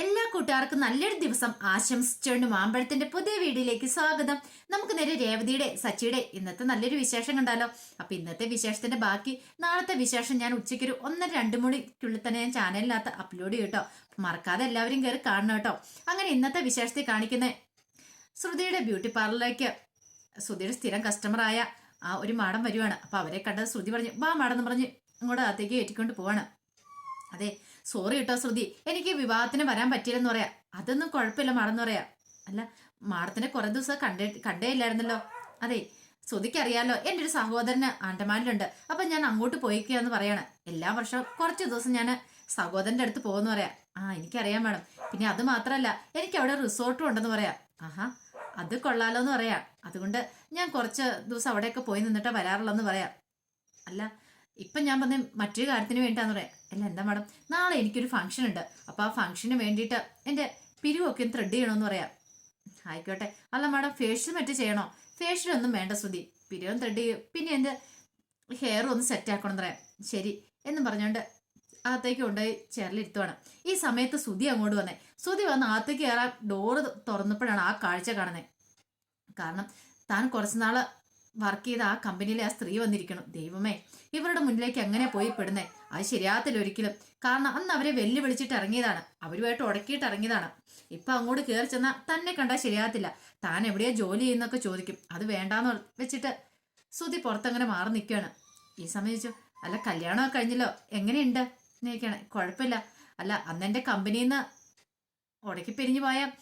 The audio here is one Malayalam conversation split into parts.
എല്ലാ കൂട്ടുകാർക്കും നല്ലൊരു ദിവസം ആശംസിച്ചുകൊണ്ട് മാമ്പഴത്തിന്റെ പുതിയ വീഡിയോയിലേക്ക് സ്വാഗതം. നമുക്ക് നേരെ രേവതിയുടെ സച്ചിയുടെ ഇന്നത്തെ നല്ലൊരു വിശേഷം കണ്ടാലോ? അപ്പൊ ഇന്നത്തെ വിശേഷത്തിന്റെ ബാക്കി നാളത്തെ വിശേഷം ഞാൻ ഉച്ചയ്ക്ക് ഒരു ഒന്നര രണ്ട് മണിക്കുള്ളിൽ തന്നെ ഞാൻ ചാനലിനകത്ത് അപ്ലോഡ് ചെയ്യും കേട്ടോ മറക്കാതെ എല്ലാവരും കയറി കാണണം കേട്ടോ. അങ്ങനെ ഇന്നത്തെ വിശേഷത്തെ കാണിക്കുന്ന ശ്രുതിയുടെ ബ്യൂട്ടി പാർലറിലേക്ക് ശ്രുതിയുടെ സ്ഥിരം കസ്റ്റമറായ ആ ഒരു മാഡം വരുവാണ്. അപ്പൊ അവരെ കണ്ടത് ശ്രുതി പറഞ്ഞു വാ മാഡം എന്ന് പറഞ്ഞ് ഇങ്ങോട്ട് അകത്തേക്ക് കയറ്റിക്കൊണ്ട് പോവാണ്. അതെ സോറി കേട്ടോ ശ്രുതി. എനിക്ക് വിവാഹത്തിന് വരാൻ പറ്റിയില്ലെന്ന് പറയാ. അതൊന്നും കുഴപ്പമില്ല മാടെന്ന് പറയാ. അല്ല മാഡത്തിനെ കുറെ ദിവസം കണ്ടേ കണ്ടേ ഇല്ലായിരുന്നല്ലോ അതെ ശ്രുതിക്ക് അറിയാലോ എന്റെ ഒരു സഹോദരന് ആൻഡമാനിലുണ്ട്. അപ്പൊ ഞാൻ അങ്ങോട്ട് പോയിക്കാന്ന് പറയാണ്. എല്ലാ വർഷവും കുറച്ച് ദിവസം ഞാൻ സഹോദരന്റെ അടുത്ത് പോകുന്ന പറയാ. ആ എനിക്കറിയാം മാഡം. പിന്നെ അത് മാത്രമല്ല എനിക്ക് അവിടെ റിസോർട്ടും ഉണ്ടെന്ന് പറയാം. ആഹാ അത് കൊള്ളാലോ എന്ന് പറയാം. അതുകൊണ്ട് ഞാൻ കുറച്ച് ദിവസം അവിടെയൊക്കെ പോയി നിന്നിട്ട് വരാറുള്ളെന്ന് പറയാം. അല്ല ഇപ്പം ഞാൻ പറഞ്ഞ മറ്റൊരു കാര്യത്തിന് വേണ്ടിയിട്ടാന്ന് പറയാം. അല്ല എന്താ മാഡം? നാളെ എനിക്കൊരു ഫംഗ്ഷൻ ഉണ്ട്. അപ്പോൾ ആ ഫംഗ്ഷന് വേണ്ടിയിട്ട് എന്റെ പിരിവൊക്കെ ത്രെഡ് ചെയ്യണമെന്ന് പറയാം. ആയിക്കോട്ടെ. അല്ല മാഡം ഫേഷ്യൽ മറ്റു ചെയ്യണോ? ഫേഷ്യൽ ഒന്നും വേണ്ട ശ്രുതി. പിരിവും ത്രെഡ് ചെയ്യും. പിന്നെ എന്റെ ഹെയർ ഒന്ന് സെറ്റ് ആക്കണം എന്ന് പറയാം. ശരി. എന്നും പറഞ്ഞുകൊണ്ട് അകത്തേക്ക് കൊണ്ടുപോയി ചേർലിരുത്തുവാണ് ഈ സമയത്ത് സുതി അങ്ങോട്ട് വന്നേ. സുതി വന്ന് അകത്തേക്ക് കയറാൻ ഡോറ് തുറന്നപ്പോഴാണ് ആ കാഴ്ച കാണുന്നത് കാരണം താൻ കുറച്ച് വർക്ക് ചെയ്ത ആ കമ്പനിയിലെ ആ സ്ത്രീ വന്നിരിക്കണം. ദൈവമേ ഇവരുടെ മുന്നിലേക്ക് എങ്ങനെ പോയി പെടുന്നേ? അത് ശരിയാത്തില്ല ഒരിക്കലും. കാരണം അന്ന് അവരെ വെല്ലുവിളിച്ചിട്ട് ഇറങ്ങിയതാണ്. അവരുമായിട്ട് ഉടക്കിയിട്ട് ഇറങ്ങിയതാണ്. ഇപ്പൊ അങ്ങോട്ട് കയറി ചെന്നാൽ തന്നെ കണ്ടാൽ ശരിയാത്തില്ല താൻ എവിടെയാ ജോലി ചെയ്യുന്നൊക്കെ ചോദിക്കും. അത് വേണ്ടാന്ന് വെച്ചിട്ട് സുതി പുറത്തങ്ങനെ മാറി നിൽക്കുകയാണ് ഈ സമയം അല്ല കല്യാണമൊക്കെ കഴിഞ്ഞല്ലോ. എങ്ങനെയുണ്ട്? എന്നൊക്കെയാണ് കുഴപ്പമില്ല. അല്ല അന്ന് എന്റെ കമ്പനിയിൽ നിന്ന് ഉടക്കി പിരിഞ്ഞു പോയാൽ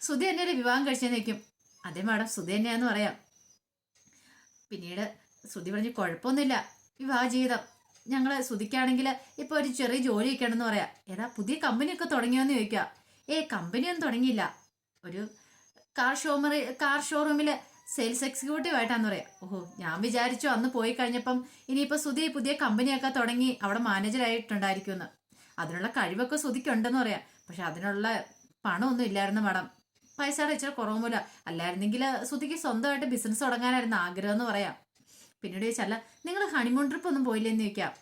സുധി എന്നെ വിവാഹം കഴിച്ചെന്ന് നിൽക്കും അതെ മാഡം. സുധി തന്നെയാന്ന് പറയാം. പിന്നീട് ശ്രുതി പറഞ്ഞു കുഴപ്പമൊന്നുമില്ല. വിവാഹ ജീവിതം. ഞങ്ങൾ ശ്രുതിക്കാണെങ്കിൽ ഇപ്പോൾ ഒരു ചെറിയ ജോലി ഉണ്ടെന്ന് പറയാം. ഏതാ പുതിയ കമ്പനിയൊക്കെ തുടങ്ങിയോന്ന് ചോദിക്കുക ഏ കമ്പനിയൊന്നും തുടങ്ങിയില്ല. ഒരു കാർ ഷോമറി കാർ ഷോറൂമിൽ സെയിൽസ് എക്സിക്യൂട്ടീവ് ആയിട്ടാന്ന് പറയാം. ഓഹോ ഞാൻ വിചാരിച്ചു അന്ന് പോയി കഴിഞ്ഞപ്പം ഇനിയിപ്പോൾ സുധി പുതിയ കമ്പനിയൊക്കെ തുടങ്ങി അവിടെ മാനേജറായിട്ടുണ്ടായിരിക്കുമെന്ന് അതിനുള്ള കഴിവൊക്കെ ശ്രുതിക്കുണ്ടെന്ന് പറയാം. പക്ഷെ അതിനുള്ള പണമൊന്നും ഇല്ലായിരുന്നു മാഡം. പൈസയുടെ ഇച്ചിരി കുറവ് അല്ലായിരുന്നെങ്കിൽ ശ്രുതിക്ക് സ്വന്തമായിട്ട് ബിസിനസ് തുടങ്ങാനായിരുന്നു ആഗ്രഹം എന്ന് പറയാം. പിന്നീട് ചോദിച്ചല്ല നിങ്ങൾ ഹണിമൂൺ ട്രിപ്പ് ഒന്നും പോയില്ലെന്ന് ചോദിക്കാം?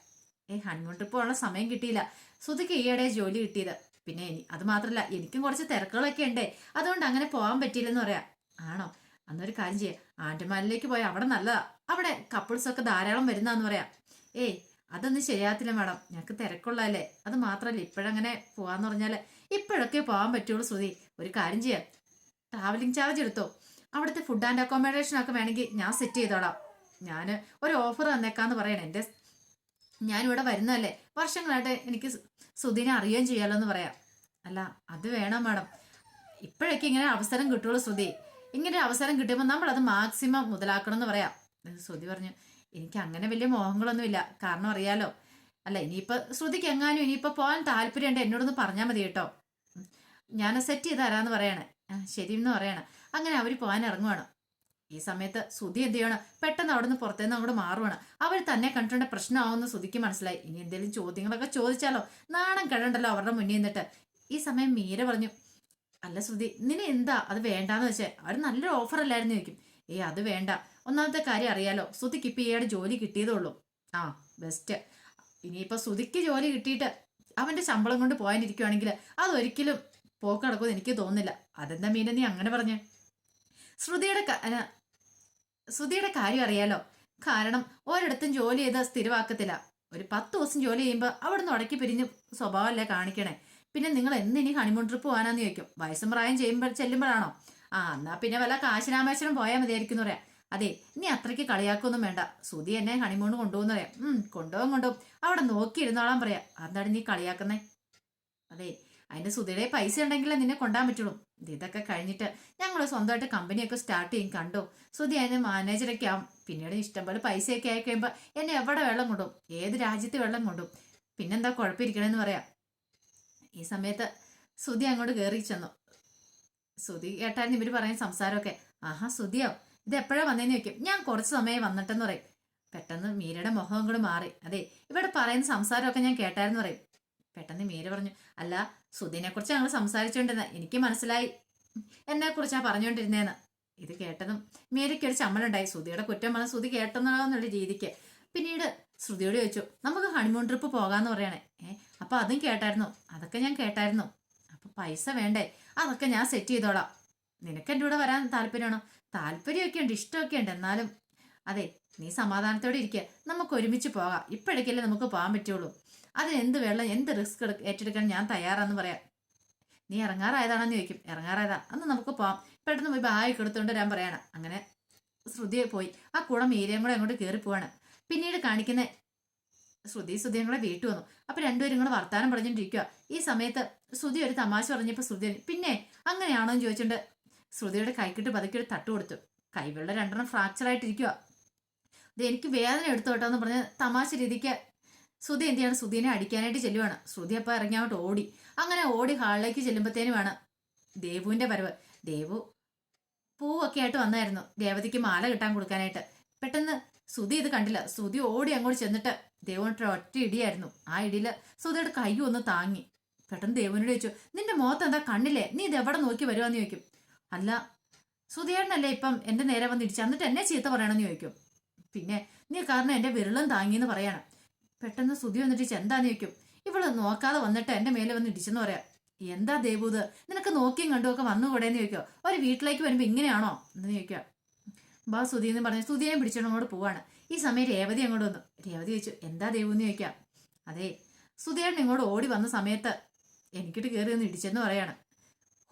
ഏ ഹണിമൂൺ ട്രിപ്പ് പോകാനുള്ള സമയം കിട്ടിയില്ല. ശ്രുതിക്ക് ഈയിടെ ജോലി കിട്ടിയത്. പിന്നെ ഇനി അത് മാത്രമല്ല എനിക്കും കുറച്ച് തിരക്കുകളൊക്കെ ഉണ്ട്. അതുകൊണ്ട് അങ്ങനെ പോകാൻ പറ്റിയില്ലെന്ന് പറയാം. ആണോ? അന്നൊരു കാര്യം ചെയ്യാം. ആൻഡമാനിലേക്ക് പോയാൽ അവിടെ നല്ലതാ. അവിടെ കപ്പിൾസ് ഒക്കെ ധാരാളം വരുന്നതെന്ന് പറയാം. ഏയ് അതൊന്നും ശരിയാത്തില്ല മാഡം. ഞങ്ങൾക്ക് തിരക്കുള്ളതല്ലേ. അത് മാത്രമല്ല ഇപ്പോഴങ്ങനെ പോവാന്ന് പറഞ്ഞാൽ ഇപ്പോഴൊക്കെ പോകാൻ പറ്റുള്ളൂ ശ്രുതി. ഒരു കാര്യം ചെയ്യാം. ട്രാവലിംഗ് ചാർജ് എടുത്തോ. അവിടുത്തെ ഫുഡ് ആൻഡ് അക്കോമഡേഷൻ ഒക്കെ വേണമെങ്കിൽ ഞാൻ സെറ്റ് ചെയ്തോളാം. ഞാൻ ഒരു ഓഫർ തന്നേക്കാന്ന് പറയണേ എന്റെ ഞാനിവിടെ വരുന്നതല്ലേ. വർഷങ്ങളായിട്ട് എനിക്ക് സുധീനെ അറിയുകയും ചെയ്യാമല്ലോ എന്ന് പറയാം. അല്ല അത് വേണം മാഡം. ഇപ്പോഴൊക്കെ ഇങ്ങനെ അവസരം കിട്ടുള്ളൂ ശ്രുതി ഇങ്ങനെ അവസരം കിട്ടുമ്പോൾ നമ്മൾ അത് മാക്സിമം മുതലാക്കണം എന്ന് പറയാം. ശ്രുതി പറഞ്ഞു. എനിക്ക് അങ്ങനെ വലിയ മോഹങ്ങളൊന്നുമില്ല കാരണം അറിയാലോ. അല്ല ഇനിയിപ്പോൾ ശ്രുതിക്ക് എങ്ങാനും ഇനിയിപ്പോൾ പോകാൻ താല്പര്യമുണ്ട് എന്നോടൊന്ന് പറഞ്ഞാൽ മതി കേട്ടോ. ഞാൻ സെറ്റ് ചെയ്ത് തരാമെന്ന് പറയാണ്. ആ ശരി എന്ന് പറയാണ്. അങ്ങനെ അവർ പോകാൻ ഇറങ്ങുവാണ്. ഈ സമയത്ത് സുധി എന്ത് ചെയ്യണം? പെട്ടെന്ന് അവിടെ നിന്ന് പുറത്തുനിന്ന് അങ്ങോട്ട് മാറുവാണ്. അവർ തന്നെ കണ്ടിട്ടുണ്ട് പ്രശ്നമാവുമെന്ന് സുധിക്ക് മനസ്സിലായി. ഇനി എന്തെങ്കിലും ചോദ്യങ്ങളൊക്കെ ചോദിച്ചാലോ? നാണം കിടണ്ടല്ലോ അവരുടെ മുന്നിൽ നിന്നിട്ട്. ഈ സമയം മീര പറഞ്ഞു അല്ല സുധി നിന എന്താ? അത് വേണ്ടാന്ന് വെച്ചേ. അവർ നല്ലൊരു ഓഫർ അല്ലായിരുന്നു ചോദിക്കും. ഏ അത് വേണ്ട. ഒന്നാമത്തെ കാര്യം അറിയാലോ. സുധിക്ക് ഇപ്പം ഈയുടെ ജോലി കിട്ടിയതുള്ളൂ ആ ബെസ്റ്റ് ഇനിയിപ്പോൾ സുധിക്ക് ജോലി കിട്ടിയിട്ട് അവന്റെ ശമ്പളം കൊണ്ട് പോകാനിരിക്കുവാണെങ്കിൽ അതൊരിക്കലും പോക്കടക്കുമെന്ന് എനിക്ക് തോന്നുന്നില്ല. അതെന്താ മീന നീ അങ്ങനെ പറഞ്ഞേ? ശ്രുതിയുടെ ശ്രുതിയുടെ കാര്യം അറിയാലോ. കാരണം ഒരിടത്തും ജോലി ചെയ്ത് സ്ഥിരമാക്കത്തില്ല. ഒരു പത്ത് ദിവസം ജോലി ചെയ്യുമ്പോൾ അവിടുന്ന് ഉടക്കി പിരിഞ്ഞ് സ്വഭാവമല്ലേ കാണിക്കണേ? പിന്നെ നിങ്ങൾ എന്തിനി ഹണിമൂൺ ട്രിപ്പ് പോകാനാന്ന് ചോദിക്കും. വയസ്സും പ്രായം ചെയ്യുമ്പോൾ ചെല്ലുമ്പോഴാണോ? ആ എന്നാ പിന്നെ വല്ല കാശിരാമേശ്വരം പോയാൽ മതിയായിരിക്കും പറയാം. അതെ നീ അത്രയ്ക്ക് കളിയാക്കൊന്നും വേണ്ട. സുധി എന്നെ ഹണിമൂൺ കൊണ്ടുപോകുന്ന പറയാം. ഉം കൊണ്ടുപോകും കൊണ്ടുപോകും. അവിടെ നോക്കിയിരുന്നോളാൻ പറയാം. അതാണ് നീ കളിയാക്കുന്നേ? അതെ അതിന്റെ സുധിയുടെ പൈസ ഉണ്ടെങ്കിലേ നിന്നെ കൊണ്ടാൻ പറ്റുള്ളൂ. ഇത് ഇതൊക്കെ കഴിഞ്ഞിട്ട് ഞങ്ങൾ സ്വന്തമായിട്ട് കമ്പനിയൊക്കെ സ്റ്റാർട്ട് ചെയ്യും കണ്ടോ? സുധി അതിന്റെ മാനേജറൊക്കെ ആവും. പിന്നീട് ഇഷ്ടംപോലെ പൈസയൊക്കെ ആയി കഴിയുമ്പോൾ എന്നെ എവിടെ വെള്ളം കൊണ്ടും ഏത് രാജ്യത്ത് വെള്ളം കൊണ്ടും. പിന്നെന്താ കുഴപ്പമിരിക്കണമെന്ന് പറയാം. ഈ സമയത്ത് സുധി അങ്ങോട്ട് കയറി ചെന്നു. സുധി കേട്ടായിരുന്നു ഇവർ പറയുന്ന സംസാരമൊക്കെ. ആഹാ സുധിയോ ഇത് എപ്പോഴാ വന്നേന്ന് ചോദിക്കും. ഞാൻ കുറച്ച് സമയം വന്നിട്ടെന്ന് പറയും. പെട്ടെന്ന് മീരയുടെ മുഖം കൂടെ മാറി. അതെ ഇവിടെ പറയുന്ന സംസാരമൊക്കെ ഞാൻ കേട്ടായിരുന്നു പറയും. പെട്ടെന്ന് മീര പറഞ്ഞു അല്ല സുധീനെ കുറിച്ച് ഞങ്ങൾ സംസാരിച്ചുകൊണ്ടിരുന്ന എനിക്ക് മനസ്സിലായി. എന്നെ കുറിച്ചാ പറഞ്ഞുകൊണ്ടിരുന്നേന്ന് ഇത് കേട്ടതും മീരയ്ക്ക് ഒരു ചമ്മലുണ്ടായി. സുധിയുടെ കുറ്റം പറഞ്ഞ സുധി കേട്ടെന്നുള്ള രീതിക്ക് പിന്നീട് ശ്രുതിയോട് ചോദിച്ചു നമുക്ക് ഹണിമൂൺ ട്രിപ്പ് പോകാന്ന് പറയണേ. ഏ അപ്പൊ അതും കേട്ടായിരുന്നു. അതൊക്കെ ഞാൻ കേട്ടായിരുന്നു. അപ്പൊ പൈസ വേണ്ടേ? അതൊക്കെ ഞാൻ സെറ്റ് ചെയ്തോളാം. നിനക്ക് എന്റെ കൂടെ വരാൻ താല്പര്യമാണോ? താല്പര്യമൊക്കെ ഉണ്ട് ഇഷ്ടമൊക്കെ ഉണ്ട്. എന്നാലും അതെ നീ സമാധാനത്തോടെ ഇരിക്കുക നമുക്ക് ഒരുമിച്ച് പോകാം. ഇപ്പോഴേക്കല്ലേ നമുക്ക് പോകാൻ പറ്റുള്ളൂ. അതിന് എന്ത് വെള്ളം എന്ത് റിസ്ക് ഏറ്റെടുക്കാൻ ഞാൻ തയ്യാറാന്ന് പറയാം. നീ ഇറങ്ങാറായതാണെന്ന് ചോദിക്കും. ഇറങ്ങാറായതാ. അന്ന് നമുക്ക് പോവാം. പെട്ടെന്ന് പോയി ബാഗ് എടുത്തുകൊണ്ട് വരാൻ പറയണം. അങ്ങനെ ശ്രുതി പോയി. ആ കുളം മീരയും കൂടെ അങ്ങോട്ട് കയറി പോവാണ്. പിന്നീട് കാണിക്കുന്ന ശ്രുതി ശ്രുതിയും കൂടെ വീട്ടു വന്നു. അപ്പൊ രണ്ടുപേരും കൂടെ വർത്താനം പറഞ്ഞിട്ടിരിക്കുക ഈ സമയത്ത് ശ്രുതി ഒരു തമാശ പറഞ്ഞപ്പോൾ ശ്രുതി പിന്നെ അങ്ങനെയാണോ എന്ന് ചോദിച്ചുകൊണ്ട് ശ്രുതിയുടെ കൈക്കിട്ട് പതുക്കി ഒരു തട്ട് കൊടുത്തു. കൈവെള്ള രണ്ടെണ്ണം ഫ്രാക്ചർ ആയിട്ടിരിക്കുക എനിക്ക് വേദന എടുത്തു കേട്ടോ എന്ന് പറഞ്ഞ് തമാശ രീതിക്ക് ശ്രുതി എന്ത് ചെയ്യണം? ശ്രുതിനെ അടിക്കാനായിട്ട് ചെല്ലുവാണ്. ശ്രുതി അപ്പൊ ഇറങ്ങി ഓടി. അങ്ങനെ ഓടി ഹാളിലേക്ക് ചെല്ലുമ്പോഴത്തേനുമാണ് ദേവുവിന്റെ വരവ്. ദേവു പൂവൊക്കെ ആയിട്ട് വന്നായിരുന്നു. ദേവതയ്ക്ക് മാല കിട്ടാൻ കൊടുക്കാനായിട്ട്. പെട്ടെന്ന് ശ്രുതി ഇത് കണ്ടില്ല. ശ്രുതി ഓടി അങ്ങോട്ട് ചെന്നിട്ട് ദേവനോട്ട് ഒറ്റ ഇടിയായിരുന്നു. ആ ഇടിയിൽ ശ്രുതിയുടെ കൈ ഒന്ന് താങ്ങി. പെട്ടെന്ന് ദേവനോട് ചോദിച്ചു നിന്റെ മുഖത്ത് എന്താ കണ്ണില്ലേ? നീ ഇത് എവിടെ നോക്കി വരുവാന്ന് ചോദിക്കും. അല്ല സുധിയേട്ടനല്ലേ ഇപ്പം എന്റെ നേരെ വന്ന് എന്നിട്ട് എന്നെ ചീത്ത പറയണമെന്ന് ചോദിക്കും. പിന്നെ നീ കാരണം എന്റെ വിരളും താങ്ങിയെന്ന് പറയാണ്. പെട്ടെന്ന് സുധി വന്നിട്ട് എന്താന്ന് ചോദിക്കും. ഇവൾ നോക്കാതെ വന്നിട്ട് എന്റെ മേലെ വന്ന് ഇടിച്ചെന്ന് പറയാം. എന്താ ദേവൂത് നിനക്ക് നോക്കിയും കണ്ടും ഒക്കെ വന്നുകൂടേന്ന് ചോദിക്കോ. ഒരു വീട്ടിലേക്ക് വരുമ്പോ ഇങ്ങനെയാണോ? എന്ന് ചോദിക്കുക. ബാ സുധി എന്ന് പറഞ്ഞ് സുധിയെ പിടിച്ചോണ്ട് അങ്ങോട്ട് പോവാണ്. ഈ സമയം രേവതി അങ്ങോട്ട് വന്നു. രേവതി ചോദിച്ചു എന്താ ദേവു എന്ന് ചോദിക്കാം അതെ സുധിയേട്ടൻ ഇങ്ങോട്ട് ഓടി വന്ന സമയത്ത് എനിക്കിട്ട് കയറി ഒന്ന് ഇടിച്ചെന്ന് പറയാണ്.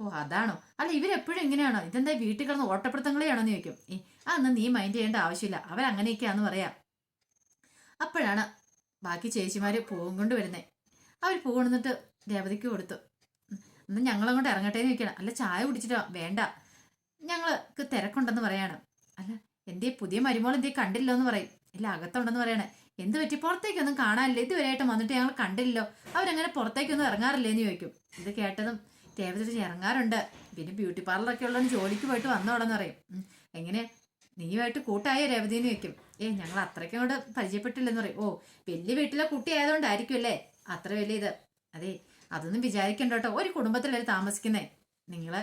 ഓ അതാണോ? അല്ല ഇവരെപ്പോഴും ഇങ്ങനെയാണോ? ഇതെന്താ വീട്ടിൽ കിടന്ന് ഓട്ടപ്പെടുത്തങ്ങളെയാണോ എന്ന് ചോദിക്കും. ഏ അന്ന് നീ മൈൻഡ് ചെയ്യേണ്ട ആവശ്യമില്ല. അവരങ്ങനെയൊക്കെയാന്ന് പറയാം. അപ്പോഴാണ് ബാക്കി ചേച്ചിമാർ പൂവും കൊണ്ട് വരുന്നേ. അവർ പൂ കൊണ്ടുവന്നിട്ട് രേവതിക്ക് കൊടുത്തു. എന്നാൽ ഞങ്ങളങ്ങോട്ട് ഇറങ്ങട്ടെ എന്ന് ചോദിക്കണം അല്ല ചായ കുടിച്ചിട്ടോ? വേണ്ട. ഞങ്ങൾക്ക് തിരക്കുണ്ടെന്ന് പറയാണ്. അല്ല എന്തേ പുതിയ മരുമോൾ എന്തേ കണ്ടില്ലോ എന്ന് പറയും. ഇല്ല അകത്തുണ്ടെന്ന് പറയണേ. എന്ത് പറ്റി? പുറത്തേക്കൊന്നും കാണാനില്ല? ഇതുവരെയായിട്ട് വന്നിട്ട് ഞങ്ങൾ കണ്ടില്ലല്ലോ. അവരങ്ങനെ പുറത്തേക്കൊന്നും ഇറങ്ങാറില്ലേ എന്ന് ചോദിക്കും. ഇത് കേട്ടതും രേവതി ഇറങ്ങാറുണ്ട് പിന്നെ ബ്യൂട്ടി പാർലറൊക്കെ ഉള്ളവന് ജോലിക്ക് പോയിട്ട് വന്നോടെന്ന് പറയും. എങ്ങനെ? നീയുമായിട്ട് കൂട്ടായ രേവതി വെക്കും ഏ ഞങ്ങൾ അത്രയ്ക്കും കൂടെ പരിചയപ്പെട്ടില്ലെന്ന് പറയും. ഓ വലിയ വീട്ടിലെ കുട്ടി ആയതുകൊണ്ടായിരിക്കും അല്ലേ? അത്ര വലിയ ഇത്. അതെ അതൊന്നും വിചാരിക്കണ്ട കേട്ടോ. ഒരു കുടുംബത്തിലല്ലേ താമസിക്കുന്നേ. നിങ്ങൾ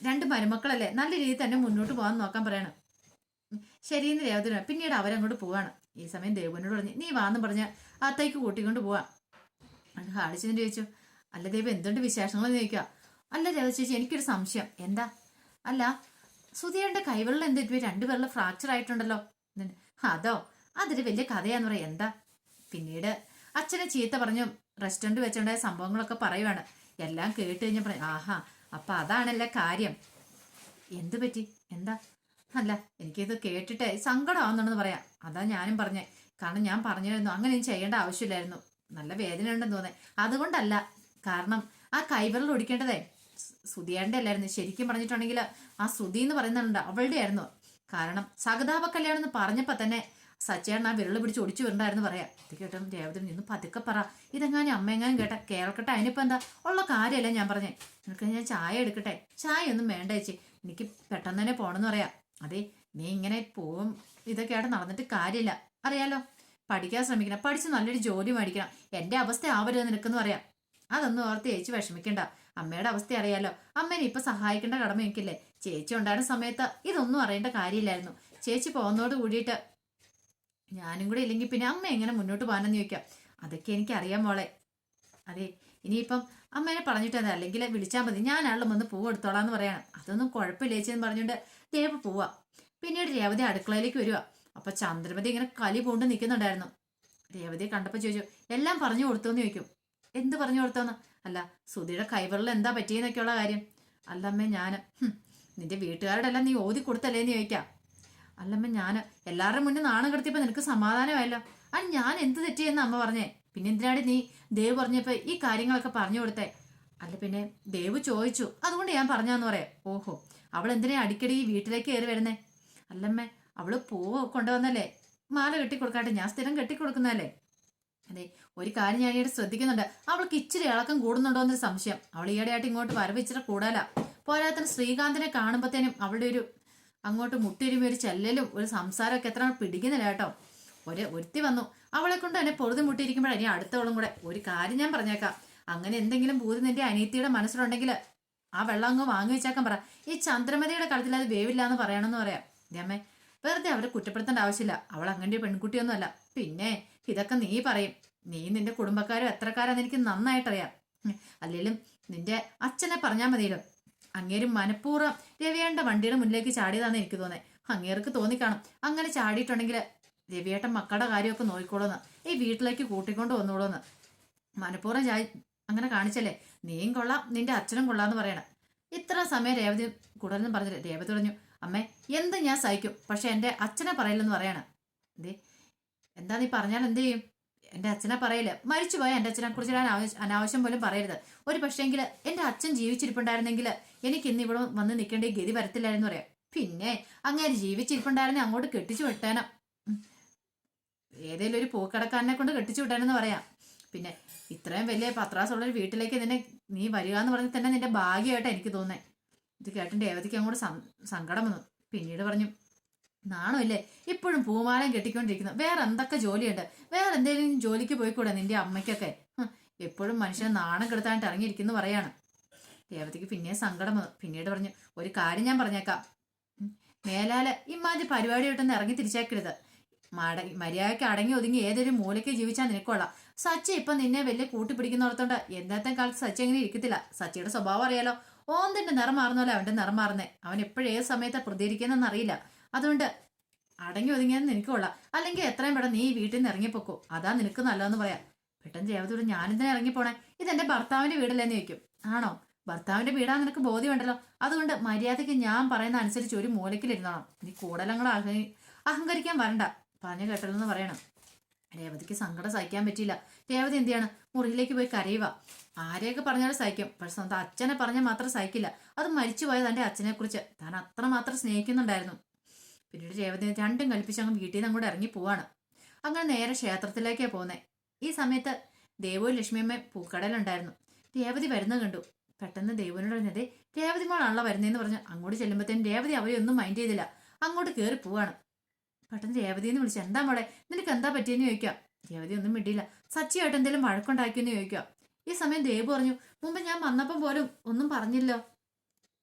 രണ്ട് മരുമക്കളല്ലേ. നല്ല രീതിയിൽ തന്നെ മുന്നോട്ട് പോകാൻ നോക്കാൻ പറയണം. ശരിയെന്ന് രേവതി പറഞ്ഞു. പിന്നീട് അവരങ്ങോട്ട് പോവാണ്. ഈ സമയം ദേവനോട് പറഞ്ഞു നീ വാന്ന് പറഞ്ഞ അത്തേക്ക് കൂട്ടിക്കൊണ്ട് പോവാം. അത് ഹാളിച്ചതിന് ചോദിച്ചു അല്ല ദേവ് എന്തുണ്ട് വിശേഷങ്ങൾ ചോദിക്കുക അല്ല രേവതി ചേച്ചി എനിക്കൊരു സംശയം. എന്താ? അല്ല സുധിയുടെ കൈവെള്ളം എന്ത് രണ്ടു പേരുടെ ഫ്രാക്ചർ ആയിട്ടുണ്ടല്ലോ. അതോ? അതൊരു വലിയ കഥയാന്ന് പറയാം. എന്താ? പിന്നീട് അച്ഛനെ ചീത്ത പറഞ്ഞു റെസ്റ്റോറന്റ് വെച്ചുണ്ടായ സംഭവങ്ങളൊക്കെ പറയുവാണ്. എല്ലാം കേട്ട് കഴിഞ്ഞാൽ പറയും ആഹാ അപ്പൊ അതാണല്ലേ കാര്യം. എന്ത് പറ്റി? എന്താ? അല്ല എനിക്കിത് കേട്ടിട്ട് സങ്കടമാവുന്നുണ്ടെന്ന് പറയാം. അതാ ഞാനും പറഞ്ഞേ. കാരണം ഞാൻ പറഞ്ഞിരുന്നു അങ്ങനെ ചെയ്യേണ്ട ആവശ്യമില്ലായിരുന്നു. നല്ല വേദന ഉണ്ടെന്ന് തോന്നേ. അതുകൊണ്ടല്ല കാരണം ആ കൈവിരൽ ഒടിക്കേണ്ടതേ. സുധിയാന്റെ അല്ലായിരുന്നു ശരിക്കും പറഞ്ഞിട്ടുണ്ടെങ്കിൽ ആ സുധി എന്ന് പറയുന്നുണ്ട് അവളുടെ ആയിരുന്നു കാരണം സഹതാപ കല്യാണം എന്ന് പറഞ്ഞപ്പോൾ തന്നെ സച്ചേട്ടൻ ആ വിരൽ പിടിച്ച് ഒടിച്ചു വരണ്ടായിരുന്നു പറയാം. ഇത് കേട്ടോ രേവതി നിന്ന് പതുക്കെ പറ. ഇതെങ്ങാനും അമ്മയെങ്ങാനും കേട്ട? കേൾക്കട്ടെ. അതിനിപ്പോൾ എന്താ? ഉള്ള കാര്യമല്ല ഞാൻ പറഞ്ഞേ. നിനക്ക് ഞാൻ ചായ എടുക്കട്ടെ? ചായ ഒന്നും വേണ്ട ചേച്ചി. എനിക്ക് പെട്ടെന്ന് തന്നെ പോകണമെന്ന് പറയാം. അതെ നീ ഇങ്ങനെ പോവും ഇതൊക്കെ ആയിട്ട് നടന്നിട്ട് കാര്യമില്ല. അറിയാലോ? പഠിക്കാൻ ശ്രമിക്കണം. പഠിച്ച് നല്ലൊരു ജോലി മേടിക്കണം. എന്റെ അവസ്ഥ ആവരുത് നിനക്കെന്ന് പറയാം. അതൊന്നും ഓർത്ത് ചേച്ചി വിഷമിക്കണ്ട. അമ്മയുടെ അവസ്ഥ അറിയാലോ. അമ്മേനെ ഇപ്പൊ സഹായിക്കേണ്ട കടമ എനിക്കില്ലേ ചേച്ചി ഉണ്ടായിരുന്ന സമയത്ത് ഇതൊന്നും അറിയേണ്ട കാര്യമില്ലായിരുന്നു. ചേച്ചി പോകുന്നതോട് കൂടിയിട്ട് ഞാനും കൂടെ ഇല്ലെങ്കിൽ പിന്നെ അമ്മ എങ്ങനെ മുന്നോട്ട് പോകാനെന്ന് ചോദിക്കാം. അതൊക്കെ എനിക്ക് അറിയാം മോളെ. അതെ ഇനിയിപ്പം അമ്മേനെ പറഞ്ഞിട്ട് അല്ലെങ്കിൽ വിളിച്ചാൽ മതി. ഞാനാളും വന്ന് പൂവ് എടുത്തോളാന്ന് പറയണം. അതൊന്നും കുഴപ്പമില്ല ചേച്ചി പറഞ്ഞുകൊണ്ട് ദേവ് പോവാ. പിന്നീട് രേവതി അടുക്കളയിലേക്ക് വരിക അപ്പൊ ചന്ദ്രമതി ഇങ്ങനെ കലി പൂണ്ട് നിൽക്കുന്നുണ്ടായിരുന്നു. രേവതിയെ കണ്ടപ്പോൾ ചോദിച്ചു എല്ലാം പറഞ്ഞു കൊടുത്തോന്ന് ചോദിക്കും. എന്ത് പറഞ്ഞു കൊടുത്തോന്ന്? അല്ല സുധിയുടെ കൈവിരൽ എന്താ പറ്റിയെന്നൊക്കെയുള്ള കാര്യം. അല്ലമ്മേ ഞാൻ നിന്റെ വീട്ടുകാരുടെ എല്ലാം നീ ഓതി കൊടുത്തല്ലേ നീ ചോദിക്കാം. അല്ലമ്മ ഞാൻ എല്ലാവരുടെ മുന്നിൽ നാണം കിടത്തിയപ്പോൾ നിനക്ക് സമാധാനമായല്ലോ. ആ ഞാൻ എന്ത് തെറ്റിയെന്ന് അമ്മ പറഞ്ഞേ. പിന്നെ എന്തിനാണ് നീ ദേവ് പറഞ്ഞപ്പോൾ ഈ കാര്യങ്ങളൊക്കെ പറഞ്ഞു കൊടുത്തേ? അല്ല പിന്നെ ദേവ് ചോദിച്ചു. അതുകൊണ്ട് ഞാൻ പറഞ്ഞാന്ന് പറയാം. ഓഹോ അവൾ എന്തിനാ അടിക്കടി ഈ വീട്ടിലേക്ക് കയറി വരുന്നേ? അല്ലമ്മേ അവൾ പൂവ് കൊണ്ടുവന്നല്ലേ? മാല കെട്ടിക്കൊടുക്കാട്ടെ ഞാൻ സ്ഥിരം കെട്ടിക്കൊടുക്കുന്നതല്ലേ? അതെ ഒരു കാര്യം ഞാൻ ഈയിടെ ശ്രദ്ധിക്കുന്നുണ്ട്. അവൾക്ക് ഇച്ചിരി ഇളക്കം കൂടുന്നുണ്ടോ എന്നൊരു സംശയം. അവൾ ഈയിടെയായിട്ട് ഇങ്ങോട്ട് വരവ് ഇച്ചിരി കൂടാല. പോരാത്തിന് ശ്രീകാന്തിനെ കാണുമ്പോഴത്തേനും അവളുടെ ഒരു അങ്ങോട്ട് മുട്ടിരുമി ഒരു ചെല്ലലും ഒരു സംസാരമൊക്കെ എത്ര പിടിക്കുന്നില്ല കേട്ടോ. ഒരു ഒരുത്തി വന്നു. അവളെ കൊണ്ട് തന്നെ പൊറുതി മുട്ടിയിരിക്കുമ്പോഴാണ് ഇനി അടുത്തവളും കൂടെ. ഒരു കാര്യം ഞാൻ പറഞ്ഞേക്കാം. അങ്ങനെ എന്തെങ്കിലും ഭൂതി നിന്റെ അനിയത്തിയുടെ മനസ്സിലുണ്ടെങ്കിൽ ആ വെള്ളം അങ്ങ് വാങ്ങി വെച്ചേക്കാൻ പറ. ഈ ചന്ദ്രമതിയുടെ കളത്തിൽ അത് വേവില്ല എന്ന് പറയണമെന്ന് പറയാം. അമ്മേ വെറുതെ അവരെ കുറ്റപ്പെടുത്തേണ്ട ആവശ്യമില്ല. അവൾ അങ്ങനെ പെൺകുട്ടിയൊന്നുമല്ല. പിന്നെ ഇതൊക്കെ നീ പറയും. നീ നിന്റെ കുടുംബക്കാരും എത്രക്കാരാന്ന് എനിക്ക് നന്നായിട്ടറിയാം. അല്ലെങ്കിലും നിന്റെ അച്ഛനെ പറഞ്ഞാൽ മതിയല്ലോ. അങ്ങേരും മനഃപൂർവം രവിയേണ്ട വണ്ടിയുടെ മുന്നിലേക്ക് ചാടിയതാണെന്ന് എനിക്ക് തോന്നേ. അങ്ങേർക്ക് തോന്നിക്കാണും. അങ്ങനെ ചാടിയിട്ടുണ്ടെങ്കിൽ രവിയേട്ടൻ മക്കളുടെ കാര്യമൊക്കെ നോക്കിക്കോളൂന്ന്. ഈ വീട്ടിലേക്ക് കൂട്ടിക്കൊണ്ട് വന്നോളൂന്ന്. മനഃപൂർവം അങ്ങനെ കാണിച്ചല്ലേ? നീയും കൊള്ളാം നിന്റെ അച്ഛനും കൊള്ളാന്ന് പറയണം. ഇത്ര സമയം രേവതി കൂടുതലും പറഞ്ഞില്ല? രേവതി പറഞ്ഞു അമ്മേ എന്ത് ഞാൻ സഹിക്കും? പക്ഷെ എന്റെ അച്ഛനെ പറയില്ലെന്ന് പറയണം. എന്തേ എന്താ നീ പറഞ്ഞാൽ എന്ത് ചെയ്യും? എന്റെ അച്ഛനെ പറയില്ല. മരിച്ചുപോയ എന്റെ അച്ഛനെ കുറിച്ച് ഞാൻ അനാവശ്യം പോലും പറയരുത്. ഒരു പക്ഷേങ്കിൽ എന്റെ അച്ഛൻ ജീവിച്ചിരിപ്പുണ്ടായിരുന്നെങ്കിൽ എനിക്ക് ഇന്ന് ഇവിടെ വന്ന് നിൽക്കേണ്ട ഗതി വരത്തില്ലായിരുന്നു പറയാം. പിന്നെ അങ്ങനെ ജീവിച്ചിരിപ്പുണ്ടായിരുന്നെ അങ്ങോട്ട് കെട്ടിച്ചു വിട്ടേനം. ഏതെങ്കിലും ഒരു പൂക്കടക്കാരനെ കൊണ്ട് കെട്ടിച്ചു വിട്ടാനെന്ന് പറയാം. പിന്നെ ഇത്രയും വലിയ പത്രാസുള്ള വീട്ടിലേക്ക് നിന്നെ നീ വരിക എന്ന് പറഞ്ഞ തന്നെ നിന്റെ ഭാഗ്യമായിട്ടാണ് എനിക്ക് തോന്നേ ഇത് കേട്ടിട്ട് ഏവതിക്ക് അങ്ങോട്ട് സങ്കടം വന്നു. പിന്നീട് പറഞ്ഞു നാണമില്ലേ? ഇപ്പോഴും പൂമാലം കെട്ടിക്കൊണ്ടിരിക്കുന്നു. വേറെ എന്തൊക്കെ ജോലിയുണ്ട്? വേറെ എന്തെങ്കിലും ജോലിക്ക് പോയിക്കൂടെ നിന്റെ അമ്മയ്ക്കൊക്കെ? എപ്പോഴും മനുഷ്യനെ നാണം കെടുത്താനായിട്ട് ഇറങ്ങിയിരിക്കുന്നു പറയാണ്. രേവതിക്ക് പിന്നെ സങ്കടം പിന്നീട് പറഞ്ഞു ഒരു കാര്യം ഞാൻ പറഞ്ഞേക്കാം. മേലാല പരിപാടി പരിപാടിയായിട്ടൊന്ന് ഇറങ്ങി തിരിച്ചേക്കരുത്. മട മര്യാദയ്ക്ക് അടങ്ങി ഒതുങ്ങി ഏതൊരു മൂലയ്ക്ക് ജീവിച്ചാൽ നിനക്കൊള്ളാം. സച്ചി ഇപ്പൊ നിന്നെ വലിയ കൂട്ടിപ്പിടിക്കുന്നിടത്തോണ്ട് എന്നത്തെ കാലത്ത് സച്ചി അങ്ങനെ ഇരിക്കത്തില്ല? സച്ചിയുടെ സ്വഭാവം അറിയാലോ. ഓന്തിന്റെ നിറം മാറുന്നല്ലോ അവന്റെ നിറം മാറുന്നേ. അവൻ എപ്പോഴേ സമയത്താ പ്രതികരിക്കുന്നതെന്ന് അറിയില്ല അതുകൊണ്ട് അടങ്ങി ഒതുങ്ങിയാൽ നിനക്ക് കൊള്ളാം. അല്ലെങ്കിൽ എത്രയും പെട്ടെന്ന് നീ വീട്ടിൽ നിന്ന് ഇറങ്ങിപ്പോക്കോ അതാ നിനക്ക് നല്ലതെന്ന് പറയാം. പെട്ടെന്ന് രേവതിയോട് ഞാനിതിനെ ഇറങ്ങിപ്പോണേ ഇതെന്റെ ഭർത്താവിന്റെ വീടല്ലേന്ന് ചോദിക്കും. ആണോ? ഭർത്താവിന്റെ വീടാ നിനക്ക് ബോധ്യമുണ്ടല്ലോ. അതുകൊണ്ട് മര്യാദയ്ക്ക് ഞാൻ പറയുന്ന അനുസരിച്ച് ഒരു മൂലക്കിലിരുന്നോണം നീ കൂടുതലങ്ങൾ അഹങ്കരിക്കാൻ വരണ്ട. പറഞ്ഞു കേട്ടല്ലെന്ന് പറയണം. രേവതിക്ക് സങ്കടം സഹിക്കാൻ പറ്റിയില്ല. രേവതി എന്ത് ചെയ്യാണ് മുറിയിലേക്ക് പോയി കരയുക. ആരെയൊക്കെ പറഞ്ഞാലും സഹിക്കും. പക്ഷെ സ്വന്തം അച്ഛനെ പറഞ്ഞാൽ മാത്രം സഹിക്കില്ല. അത് മരിച്ചുപോയ തന്റെ അച്ഛനെ കുറിച്ച് താൻ അത്രമാത്രം സ്നേഹിക്കുന്നുണ്ടായിരുന്നു. പിന്നീട് രേവതി രണ്ടും കൽപ്പിച്ച് അങ്ങ് വീട്ടിൽ നിന്ന് അങ്ങോട്ട് ഇറങ്ങി പോവാണ്. അങ്ങനെ നേരെ ക്ഷേത്രത്തിലേക്കാണ് പോകുന്നത് ഈ സമയത്ത് ദേവോ ലക്ഷ്മിയമ്മ പൂക്കടയിലുണ്ടായിരുന്നു രേവതി വരുന്ന കണ്ടു. പെട്ടെന്ന് ദേവനോട് പറഞ്ഞത് രേവതി മോളാണല്ലോ വരുന്നതെന്ന് പറഞ്ഞു അങ്ങോട്ട് ചെല്ലുമ്പോഴത്തേനും രേവതി അവരെയൊന്നും മൈൻഡ് ചെയ്തില്ല. അങ്ങോട്ട് കയറി പോവാണ്. പെട്ടെന്ന് രേവതി എന്ന് വിളിച്ചു എന്താ മോളെ നിനക്ക് എന്താ പറ്റിയെന്ന് ചോദിക്കാം. രേവതി ഒന്നും മിണ്ടിയില്ല. സച്ചിയായിട്ട് എന്തെങ്കിലും വഴക്കുണ്ടാക്കിയെന്ന് ചോദിക്കാം. ഈ സമയം ദേവ് പറഞ്ഞു മുമ്പ് ഞാൻ വന്നപ്പം പോലും ഒന്നും പറഞ്ഞില്ലോ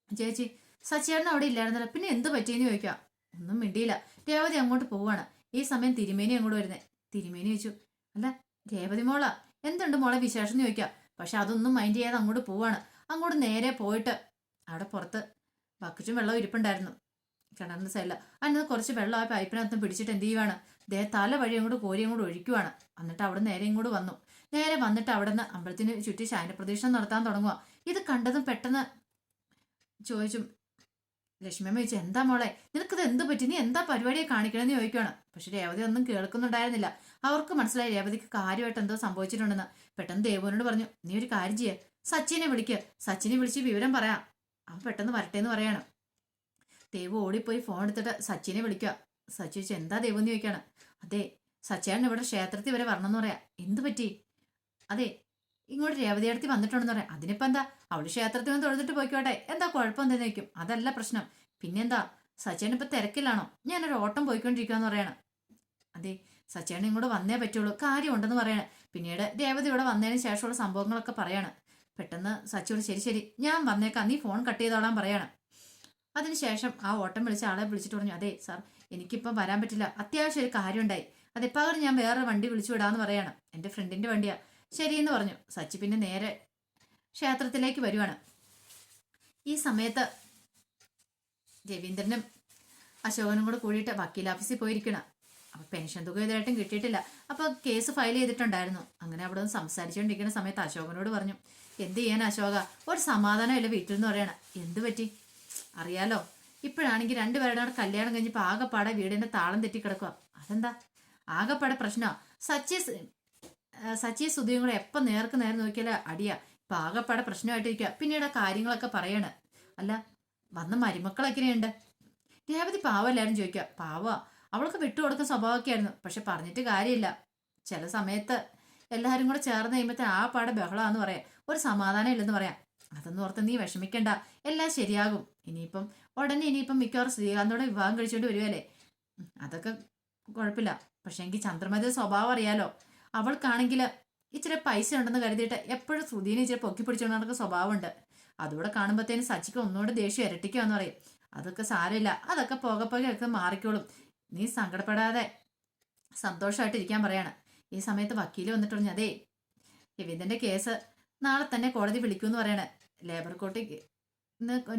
ചേച്ചി സച്ചിയേട്ടൻ അവിടെ ഇല്ലായിരുന്നല്ലോ. പിന്നെ എന്ത് പറ്റിയെന്ന് ചോദിക്കാം? ഒന്നും മിണ്ടിയില്ല. രേവതി അങ്ങോട്ട് പോവാണ്. ഈ സമയം തിരുമേനി അങ്ങോട്ട് വരുന്നേ. തിരുമേനി ചോദിച്ചു അല്ല രേവതി മോള? എന്തുണ്ട് മോളെ വിശേഷം എന്ന് ചോദിക്കാം. പക്ഷെ അതൊന്നും മൈൻഡ് ചെയ്യാതെ അങ്ങോട്ട് പോവാണ്. അങ്ങോട്ട് നേരെ പോയിട്ട് അവിടെ പുറത്ത് ബക്കറ്റും വെള്ളം ഇരിപ്പുണ്ടായിരുന്നു. കിണറിന് സൈഡിൽ അതിനകത്ത് കുറച്ച് വെള്ളം ആ പൈപ്പിനകത്തും പിടിച്ചിട്ട് എന്ത് ചെയ്യുവാണ്? ദേ തല വഴി അങ്ങോട്ട് കോരി അങ്ങോട്ട് ഒഴിക്കുവാണ്. എന്നിട്ട് അവിടെ നേരെ ഇങ്ങോട്ട് വന്നു. നേരെ വന്നിട്ട് അവിടെ നിന്ന് അമ്പലത്തിന് ചുറ്റി ശയനപ്രദക്ഷിണം നടത്താൻ തുടങ്ങുക ഇത് കണ്ടതും പെട്ടെന്ന് ചോദിച്ചു ലക്ഷ്മിയമ്മ ചോദിച്ചു എന്താ മോളെ? നിനക്കിത് എന്ത് പറ്റി? നീ എന്താ പരിപാടിയെ കാണിക്കണമെന്ന് ചോദിക്കുകയാണ് പക്ഷെ രേവതി ഒന്നും കേൾക്കുന്നുണ്ടായിരുന്നില്ല. അവർക്ക് മനസ്സിലായി രേവതിക്ക് കാര്യമായിട്ട് എന്തോ സംഭവിച്ചിട്ടുണ്ടെന്ന്. പെട്ടെന്ന് ദേവനോട് പറഞ്ഞു നീ ഒരു കാര്യം ചെയ്യ. സച്ചിനെ വിളിക്ക്. സച്ചിനെ വിളിച്ച് വിവരം പറയാം. അവൻ പെട്ടെന്ന് വരട്ടെ എന്ന് പറയാണ്. ദേവ് ഓടിപ്പോയി ഫോൺ എടുത്തിട്ട് സച്ചിനെ വിളിക്കുക. സച്ചി ചോദിച്ചു എന്താ ദേവു? എന്ന് ചോദിക്കുകയാണ്. അതെ സച്ചിയാണ് ഇവിടെ ക്ഷേത്രത്തിൽ വരെ വരണമെന്ന് പറയാം. എന്ത് പറ്റി? അതെ ഇങ്ങോട്ട് രേവതി അടുത്ത് വന്നിട്ടുണ്ടെന്ന് പറയാം. അതിനിപ്പോ എന്താ? അവൾ ക്ഷേത്രത്തിൽ നിന്ന് തൊഴുതിട്ട് പോയിക്കോട്ടെ. എന്താ കുഴപ്പം എന്തെന്ന് ചോദിക്കും. അതല്ല പ്രശ്നം. പിന്നെന്താ? സച്ചേൻ ഇപ്പൊ തിരക്കിലാണോ? ഞാനൊരു ഓട്ടം പോയിക്കൊണ്ടിരിക്കാന്ന് പറയണം. അതെ സച്ചേൻ ഇങ്ങോട്ട് വന്നേ പറ്റുള്ളൂ. കാര്യമുണ്ടെന്ന് പറയണം. പിന്നീട് രേവതി ഇവിടെ വന്നതിന് ശേഷമുള്ള സംഭവങ്ങളൊക്കെ പറയാണ്. പെട്ടെന്ന് സച്ചിയോട് ശരി ശരി ഞാൻ വന്നേക്കാം. നീ ഫോൺ കട്ട് ചെയ്തോളാൻ പറയണം. അതിനുശേഷം ആ ഓട്ടം വിളിച്ച ആളെ വിളിച്ചിട്ട് പറഞ്ഞു അതെ സാർ എനിക്കിപ്പം വരാൻ പറ്റില്ല. അത്യാവശ്യം ഒരു കാര്യമുണ്ടായി. അതെ പകരം ഞാൻ വേറെ വണ്ടി വിളിച്ചു വിടാന്ന് പറയണം. എന്റെ ഫ്രണ്ടിന്റെ വണ്ടിയാ. ശരിയെന്ന് പറഞ്ഞു. സച്ചി പിന്നെ നേരെ ക്ഷേത്രത്തിലേക്ക് വരുവാണ്. ഈ സമയത്ത് രവീന്ദ്രനും അശോകനും കൂടെ കൂടിയിട്ട് വക്കീൽ ഓഫീസിൽ പോയിരിക്കണം. അപ്പൊ പെൻഷൻ തുക ഇതായിട്ടും കിട്ടിയിട്ടില്ല. അപ്പൊ കേസ് ഫയൽ ചെയ്തിട്ടുണ്ടായിരുന്നു. അങ്ങനെ അവിടെ നിന്ന് സംസാരിച്ചുകൊണ്ടിരിക്കുന്ന സമയത്ത് അശോകനോട് പറഞ്ഞു എന്ത് ചെയ്യാൻ അശോക? ഒരു സമാധാനമില്ല വീട്ടിൽ നിന്ന് പറയണം. എന്ത് പറ്റി? അറിയാലോ? ഇപ്പോഴാണെങ്കിൽ രണ്ടുപേരുടെ കൂടെ കല്യാണം കഴിഞ്ഞപ്പോൾ ആകെപ്പാടെ വീടിന്റെ താളം തെറ്റി കിടക്കുക അതെന്താ? ആകെപ്പാടെ പ്രശ്നമാണ് സച്ചി സച്ചി സുധിയും കൂടെ എപ്പം നേർക്ക് നേരെ നോക്കിയാൽ അടിയാ. ഇപ്പൊ ആകെപ്പാടെ പ്രശ്നമായിട്ടിരിക്കുക പിന്നീട് കാര്യങ്ങളൊക്കെ പറയാണ്. അല്ല വന്ന മരുമക്കളെങ്ങനെയുണ്ട്? രേവതി പാവം പാവല്ലാരും ചോദിക്കുക പാവ. അവൾക്ക് വിട്ടുകൊടുക്കുന്ന സ്വഭാവമൊക്കെ ആയിരുന്നു പക്ഷെ പറഞ്ഞിട്ട് കാര്യമില്ല. ചില സമയത്ത് എല്ലാവരും കൂടെ ചേർന്ന് കഴിയുമ്പോഴത്തെ ആ പാടെ ബഹളമാന്ന് പറയാം. ഒരു സമാധാനം ഇല്ലെന്ന് പറയാം. അതൊന്നും ഓർത്ത് നീ വിഷമിക്കണ്ട. എല്ലാം ശരിയാകും. ഇനിയിപ്പം ഉടനെ ഇനിയിപ്പം മിക്കവാറും ശ്രീകാന്തോടെ വിവാഹം കഴിച്ചുകൊണ്ട് വരുവല്ലേ? അതൊക്കെ കുഴപ്പമില്ല. പക്ഷെ എനിക്ക് ചന്ദ്രമതി സ്വഭാവം അറിയാലോ. അവൾക്കാണെങ്കിൽ ഇച്ചിരി പൈസ ഉണ്ടെന്ന് കരുതിയിട്ട് എപ്പോഴും ശ്രുതിനെ ഇച്ചിരി പൊക്കി പിടിച്ചുകൊണ്ട് നടക്കുന്ന സ്വഭാവമുണ്ട്. അതുകൂടെ കാണുമ്പോഴത്തേനും സച്ചിക്ക് ഒന്നുകൂടെ ദേഷ്യം ഇരട്ടിക്കുമെന്ന് പറയും. അതൊക്കെ സാരമില്ല. അതൊക്കെ പോകെ പോകെ ഒക്കെ മാറിക്കോളും. നീ സങ്കടപ്പെടാതെ സന്തോഷമായിട്ട് ഇരിക്കാൻ പറയാണ്. ഈ സമയത്ത് വക്കീൽ വന്നിട്ട് പറഞ്ഞു അതേ രവീന്ദ്രന്റെ കേസ് നാളെ തന്നെ കോടതി വിളിക്കുമെന്ന് പറയണേ. ലേബർ കോർട്ടിക്ക്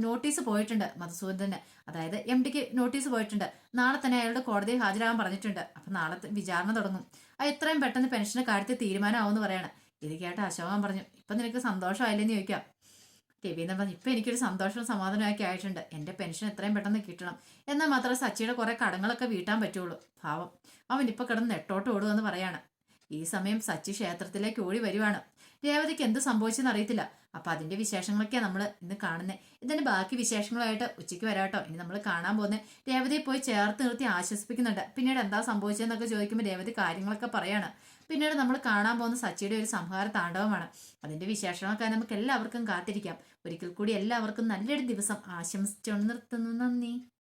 നോട്ടീസ് പോയിട്ടുണ്ട് മധുസൂദന് അതായത് എം ഡിക്ക് നോട്ടീസ് പോയിട്ടുണ്ട്. നാളെ തന്നെ അയാളുടെ കോടതിയിൽ ഹാജരാകാൻ പറഞ്ഞിട്ടുണ്ട്. അപ്പം നാളെ വിചാരണ തുടങ്ങും. അത് എത്രയും പെട്ടെന്ന് പെൻഷന്റെ കാര്യത്തിൽ തീരുമാനമാവുമെന്ന് പറയാണ്. ഇത് കേട്ട അശോകൻ പറഞ്ഞു ഇപ്പൊ നിനക്ക് സന്തോഷമായില്ലെന്ന് ചോദിക്കാം. രവീന്ദ്രൻ പറഞ്ഞു ഇപ്പൊ എനിക്കൊരു സന്തോഷവും സമാധാനമൊക്കെ ആയിട്ടുണ്ട്. എന്റെ പെൻഷൻ എത്രയും പെട്ടെന്ന് കിട്ടണം. എന്നാൽ മാത്രമേ സച്ചിയുടെ കുറെ കടങ്ങളൊക്കെ വീട്ടാൻ പറ്റുള്ളൂ. ഭാവം അവൻ ഇപ്പൊ കിടന്ന് നെട്ടോട്ട് ഓടുമെന്ന് പറയാണ്. ഈ സമയം സച്ചി ക്ഷേത്രത്തിലേക്ക് ഓടി വരുവാണ്. രേവതിക്ക് എന്ത് സംഭവിച്ചെന്ന് അറിയത്തില്ല. അപ്പൊ അതിന്റെ വിശേഷങ്ങളൊക്കെയാണ് നമ്മൾ ഇന്ന് കാണുന്നത് ഇതിന്റെ ബാക്കി വിശേഷങ്ങളായിട്ട് ഉച്ചയ്ക്ക് വരാട്ടോ ഇനി നമ്മൾ കാണാൻ പോകുന്നത് രേവതിയെ പോയി ചേർത്ത് നിർത്തി ആശ്വസിപ്പിക്കുന്നുണ്ട്. പിന്നീട് എന്താ സംഭവിച്ചതെന്നൊക്കെ ചോദിക്കുമ്പോൾ രേവതി കാര്യങ്ങളൊക്കെ പറയാണ്. പിന്നീട് നമ്മൾ കാണാൻ പോകുന്ന സച്ചിയുടെ ഒരു സംഹാര താണ്ഡവമാണ്. അതിന്റെ വിശേഷങ്ങളൊക്കെ നമുക്ക് എല്ലാവർക്കും കാത്തിരിക്കാം. ഒരിക്കൽ കൂടി എല്ലാവർക്കും നല്ലൊരു ദിവസം ആശംസിച്ചു നിർത്തുന്നു. നന്ദി.